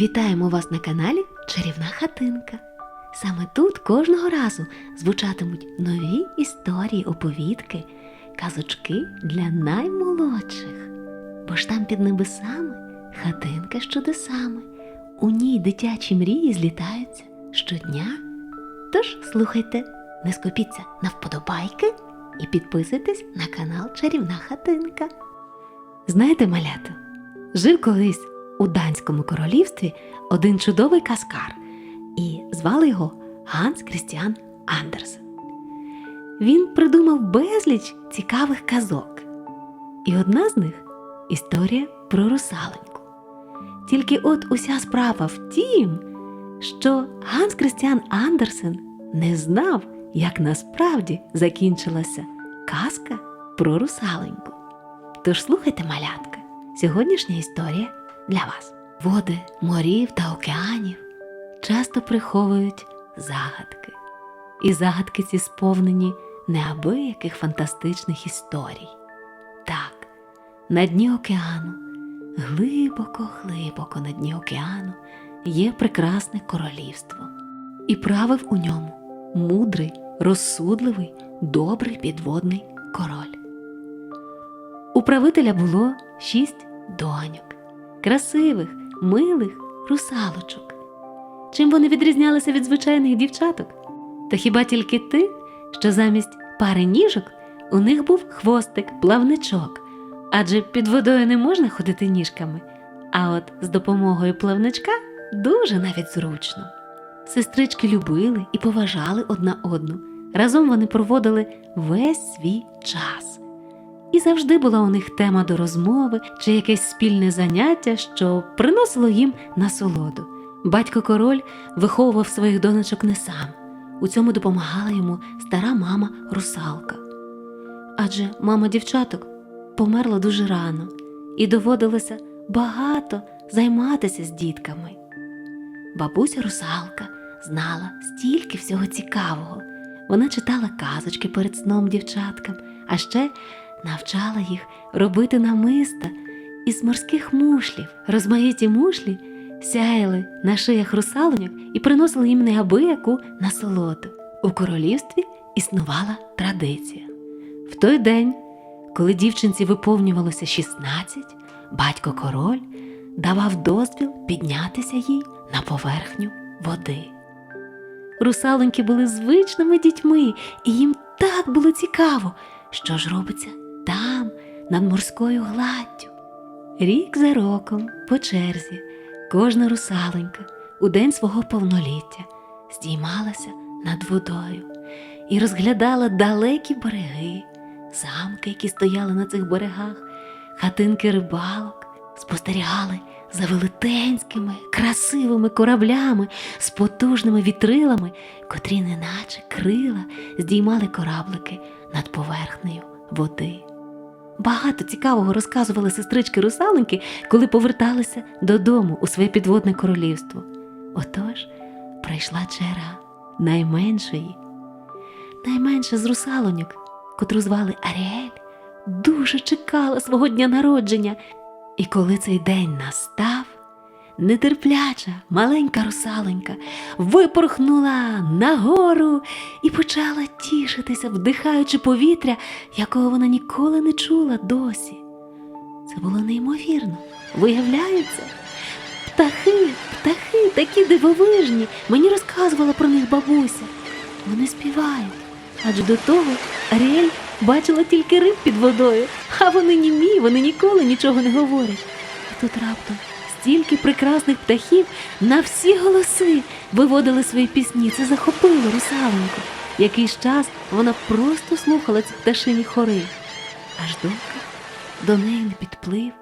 Вітаємо вас на каналі Чарівна хатинка. Саме тут кожного разу звучатимуть нові історії, оповідки, казочки для наймолодших. Бо ж там під небесами хатинка з чудесами. У ній дитячі мрії злітаються щодня. Тож слухайте, не скупіться на вподобайки і підписуйтесь на канал Чарівна хатинка. Знаєте, малята, жив колись у Данському королівстві один чудовий каскар, і звали його Ганс Крістіан Андерсен. Він придумав безліч цікавих казок. І одна з них історія про русаленьку. Тільки от уся справа в тім, що Ганс Крістіан Андерсен не знав, як насправді закінчилася казка про русаленьку. Тож слухайте, малятка, сьогоднішня історія для вас. Води морів та океанів часто приховують загадки, і загадки ці сповнені неабияких фантастичних історій. Так, на дні океану, глибоко-глибоко на дні океану є прекрасне королівство, і правив у ньому мудрий, розсудливий, добрий підводний король. У правителя було шість доньок, красивих, милих русалочок. Чим вони відрізнялися від звичайних дівчаток? Та хіба тільки тим, що замість пари ніжок у них був хвостик, плавничок, адже під водою не можна ходити ніжками, а от з допомогою плавничка дуже навіть зручно. Сестрички любили і поважали одна одну. Разом вони проводили весь свій час. І завжди була у них тема до розмови чи якесь спільне заняття, що приносило їм насолоду. Батько король виховував своїх донечок не сам. У цьому допомагала йому стара мама русалка. Адже мама дівчаток померла дуже рано, і доводилося багато займатися з дітками. Бабуся русалка знала стільки всього цікавого. Вона читала казочки перед сном дівчаткам, а ще навчала їх робити намиста із морських мушлів. Розмаїті мушлі сяяли на шиях русалоньок і приносили їм неабияку насолоду. У королівстві існувала традиція. В той день, коли дівчинці виповнювалося 16, батько король давав дозвіл піднятися їй на поверхню води. Русалоньки були звичними дітьми, і їм так було цікаво, що ж робиться над морською гладдю. Рік за роком, по черзі, кожна русалонька у день свого повноліття здіймалася над водою і розглядала далекі береги, замки, які стояли на цих берегах, хатинки рибалок, спостерігали за велетенськими, красивими кораблями з потужними вітрилами, котрі, неначе крила, здіймали кораблики над поверхнею води. Багато цікавого розказували сестрички русалоньки, коли поверталися додому у своє підводне королівство. Отож прийшла черга найменшої. Найменша з русалоньок, котру звали Аріель, дуже чекала свого дня народження. І коли цей день настав, нетерпляча маленька русалонька випорхнула нагору і почала тішитися, вдихаючи повітря, якого вона ніколи не чула досі. Це було неймовірно. Виявляється, птахи, птахи такі дивовижні. Мені розказувала про них бабуся. Вони співають. Адже до того Аріель бачила тільки риб під водою, а вони німі, вони ніколи нічого не говорять. І тут раптом стільки прекрасних птахів на всі голоси виводили свої пісні. Це захопило русаленьку. Якийсь час вона просто слухала ці пташині хори, аж доки до неї не підплив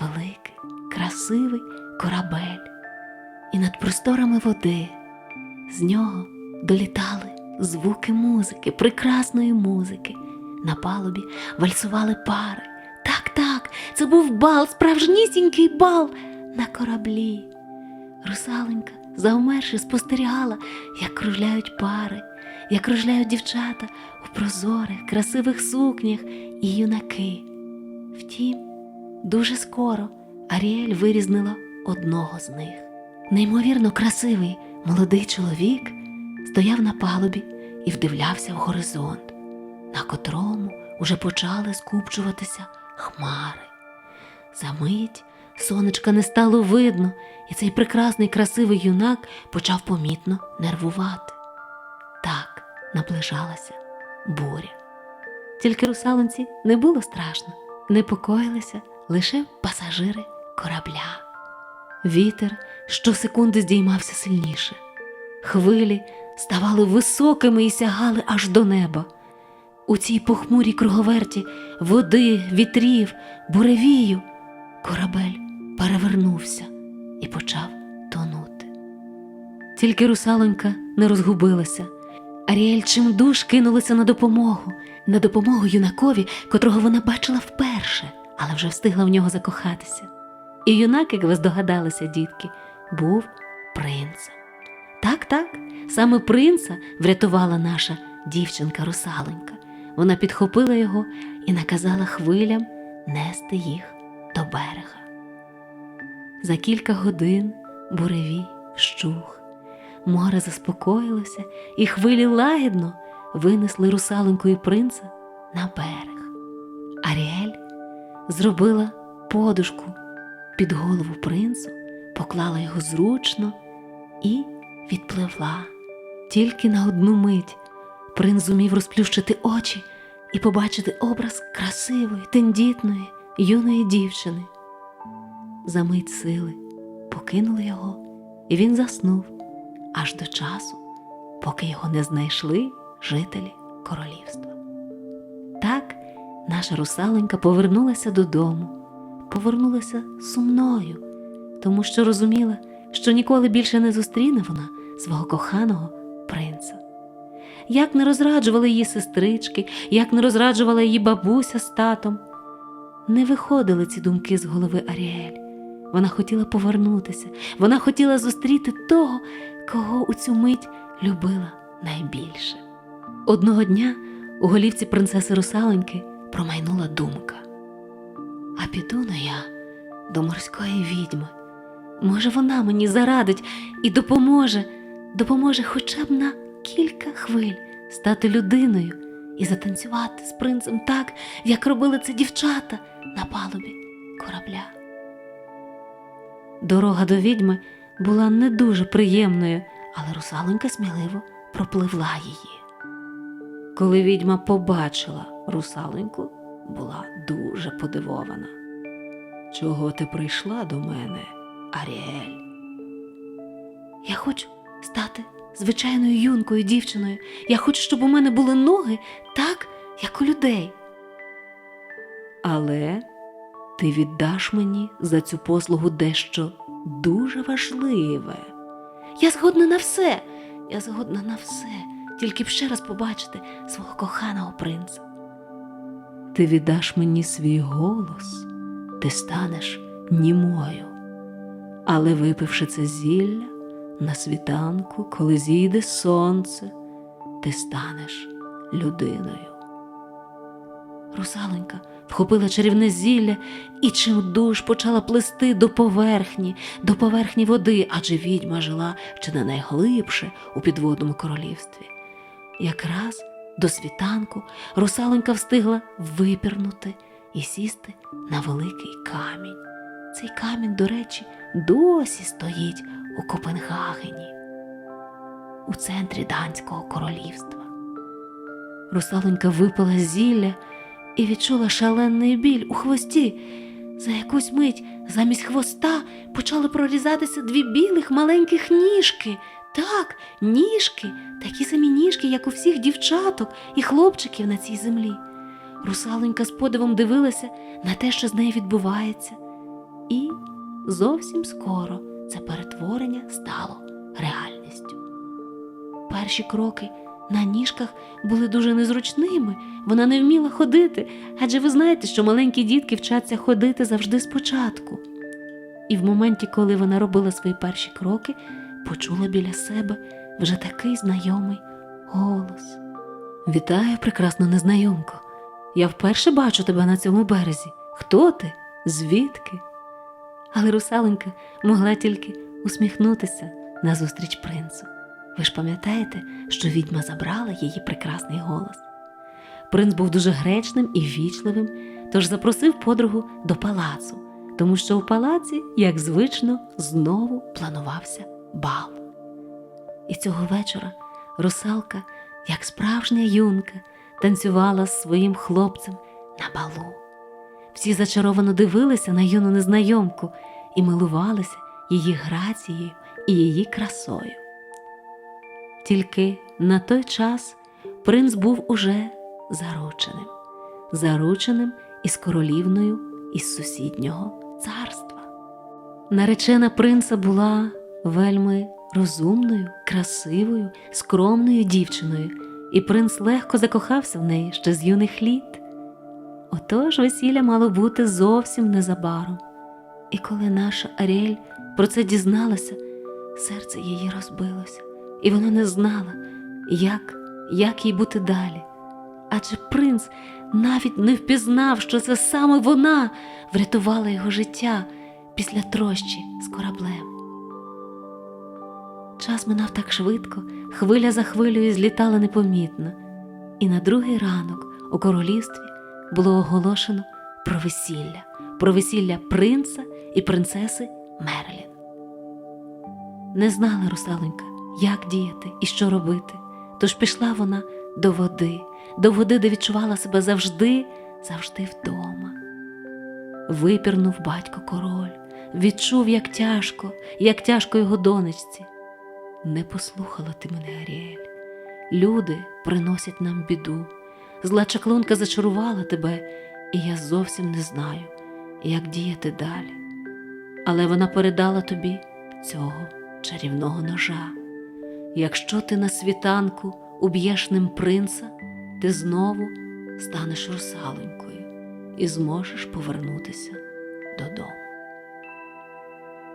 великий, красивий корабель. І над просторами води з нього долітали звуки музики, прекрасної музики. На палубі вальсували пари. Так, так, це був бал, справжнісінький бал на кораблі. Русаленька, заумерши, спостерігала, як кружляють пари, як кружляють дівчата у прозорих, красивих сукнях і юнаки. Втім, дуже скоро Аріель вирізнила одного з них. Неймовірно красивий молодий чоловік стояв на палубі і вдивлявся в горизонт, на котрому уже почали скупчуватися хмари. Замить сонечка не стало видно, і цей прекрасний красивий юнак почав помітно нервувати. Так наближалася буря. Тільки русалонці не було страшно, непокоїлися лише пасажири корабля. Вітер щосекунди здіймався сильніше. Хвилі ставали високими і сягали аж до неба. У цій похмурій круговерті води, вітрів, буревію корабель перевернувся і почав тонути. Тільки русалонька не розгубилася. Аріель чимдуж кинулася на допомогу, на допомогу юнакові, котрого вона бачила вперше, але вже встигла в нього закохатися. І юнак, як ви здогадалися, дітки, був принцем. Так, так, саме принца врятувала наша дівчинка-русалонька. Вона підхопила його і наказала хвилям нести їх до берега. За кілька годин буревій вщух. Море заспокоїлося, і хвилі лагідно винесли русалоньку і принца на берег. Аріель зробила подушку під голову принцу, поклала його зручно і відпливла. Тільки на одну мить принц зумів розплющити очі і побачити образ красивої, тендітної, юної дівчини. За мить сили покинули його, і він заснув аж до часу, поки його не знайшли жителі королівства. Так наша русаленька повернулася додому, повернулася сумною, тому що розуміла, що ніколи більше не зустріне вона свого коханого принца. Як не розраджували її сестрички, як не розраджувала її бабуся з татом, не виходили ці думки з голови Аріель. Вона хотіла повернутися, вона хотіла зустріти того, кого у цю мить любила найбільше. Одного дня у голівці принцеси русалоньки промайнула думка. А піду ну я до морської відьми. Може, вона мені зарадить і допоможе, допоможе хоча б на кілька хвиль стати людиною і затанцювати з принцем так, як робили це дівчата на палубі корабля. Дорога до відьми була не дуже приємною, але русалонька сміливо пропливла її. Коли відьма побачила русалоньку, була дуже подивована. Чого ти прийшла до мене, Аріель? Я хочу стати звичайною юнкою дівчиною. Я хочу, щоб у мене були ноги так, як у людей. Але ти віддаш мені за цю послугу дещо дуже важливе. Я згодна на все, я згодна на все, тільки б ще раз побачити свого коханого принца. Ти віддаш мені свій голос, ти станеш німою. Але випивши це зілля на світанку, коли зійде сонце, ти станеш людиною. Русалонька вхопила чарівне зілля і чимдуж почала плисти до поверхні, до поверхні води, адже відьма жила чи не найглибше у підводному королівстві. Якраз до світанку русалонька встигла випірнути і сісти на великий камінь. Цей камінь, до речі, досі стоїть у Копенгагені, у центрі Данського королівства. Русалонька випила зілля і відчула шалений біль у хвості. За якусь мить замість хвоста почали прорізатися дві білих маленьких ніжки. Так, ніжки, такі самі ніжки, як у всіх дівчаток і хлопчиків на цій землі. Русалонька з подивом дивилася на те, що з нею відбувається, і зовсім скоро це перетворення стало реальністю. Перші кроки на ніжках були дуже незручними, вона не вміла ходити, адже ви знаєте, що маленькі дітки вчаться ходити завжди спочатку. І в моменті, коли вона робила свої перші кроки, почула біля себе вже такий знайомий голос. Вітаю, прекрасна незнайомко. Я вперше бачу тебе на цьому березі. Хто ти? Звідки? Але русаленька могла тільки усміхнутися назустріч принцу. Ви ж пам'ятаєте, що відьма забрала її прекрасний голос. Принц був дуже гречним і ввічливим, тож запросив подругу до палацу, тому що у палаці, як звично, знову планувався бал. І цього вечора русалка, як справжня юнка, танцювала з своїм хлопцем на балу. Всі зачаровано дивилися на юну незнайомку і милувалися її грацією і її красою. Тільки на той час принц був уже зарученим, зарученим із королівною із сусіднього царства. Наречена принца була вельми розумною, красивою, скромною дівчиною, і принц легко закохався в неї ще з юних літ. Отож весілля мало бути зовсім незабаром. І коли наша Аріель про це дізналася, серце її розбилося, і вона не знала, як, як їй бути далі. Адже принц навіть не впізнав, що це саме вона врятувала його життя після трощі з кораблем. Час минав так швидко, хвиля за хвилею злітала непомітно, і на другий ранок у королівстві було оголошено про весілля, про весілля принца і принцеси Мерлін. Не знала русаленька, як діяти і що робити, тож пішла вона до води, до води, де відчувала себе завжди, завжди вдома. Випірнув батько король, відчув, як тяжко, як тяжко його донечці. Не послухала ти мене, Аріель. Люди приносять нам біду. Зла чаклунка зачарувала тебе, і я зовсім не знаю, як діяти далі. Але вона передала тобі цього чарівного ножа. Якщо ти на світанку уб'єш ним принца, ти знову станеш русалонькою і зможеш повернутися додому.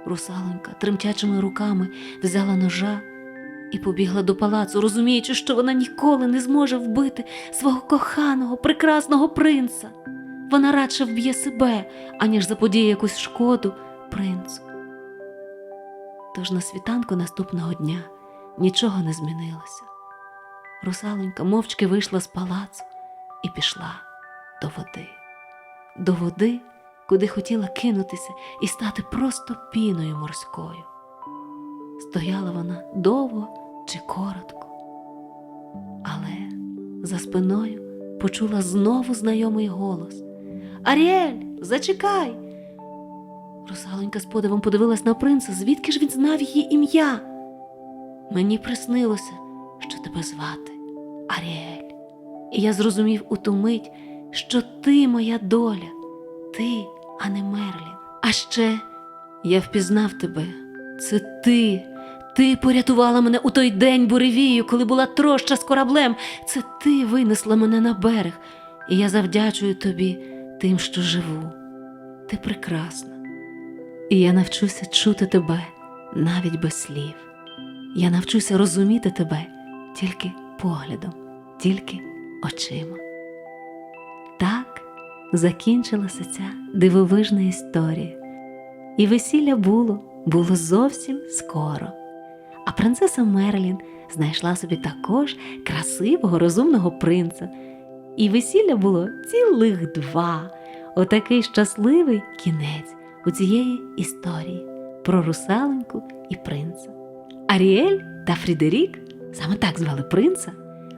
Русалонька тремтячими руками взяла ножа і побігла до палацу, розуміючи, що вона ніколи не зможе вбити свого коханого, прекрасного принца. Вона радше вб'є себе, аніж заподіє якусь шкоду принцу. Тож на світанку наступного дня нічого не змінилося. Русалонька мовчки вийшла з палацу і пішла до води. До води, куди хотіла кинутися і стати просто піною морською. Стояла вона довго чи коротко, але за спиною почула знову знайомий голос Аріель, зачекай. Русалонька з подивом подивилась на принца, звідки ж він знав її ім'я. Мені приснилося, що тебе звати Аріель, і я зрозумів у ту мить, що ти моя доля, ти, а не Мерлін. А ще я впізнав тебе. Це ти. Ти порятувала мене у той день буревію, коли була троща з кораблем. Це ти винесла мене на берег, і я завдячую тобі тим, що живу. Ти прекрасна. І я навчуся чути тебе навіть без слів. Я навчуся розуміти тебе тільки поглядом, тільки очима. Так закінчилася ця дивовижна історія. І весілля було, було зовсім скоро. А принцеса Мерлін знайшла собі також красивого, розумного принца. І весілля було цілих два. Отакий щасливий кінець у цієї історії про русаленьку і принца. Аріель та Фрідерік, саме так звали принца,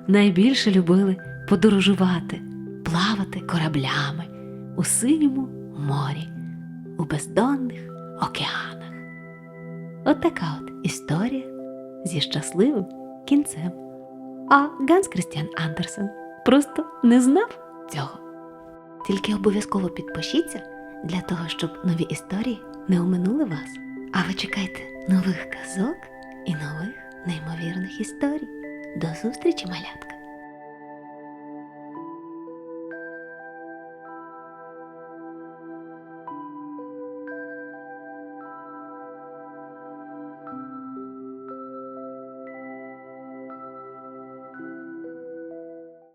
найбільше любили подорожувати, плавати кораблями у синьому морі, у бездонних океанах. От така от історія зі щасливим кінцем. А Ганс Крістіан Андерсен просто не знав цього. Тільки обов'язково підпишіться для того, щоб нові історії не оминули вас. А ви чекайте нових казок і нових неймовірних історій. До зустрічі, малятка!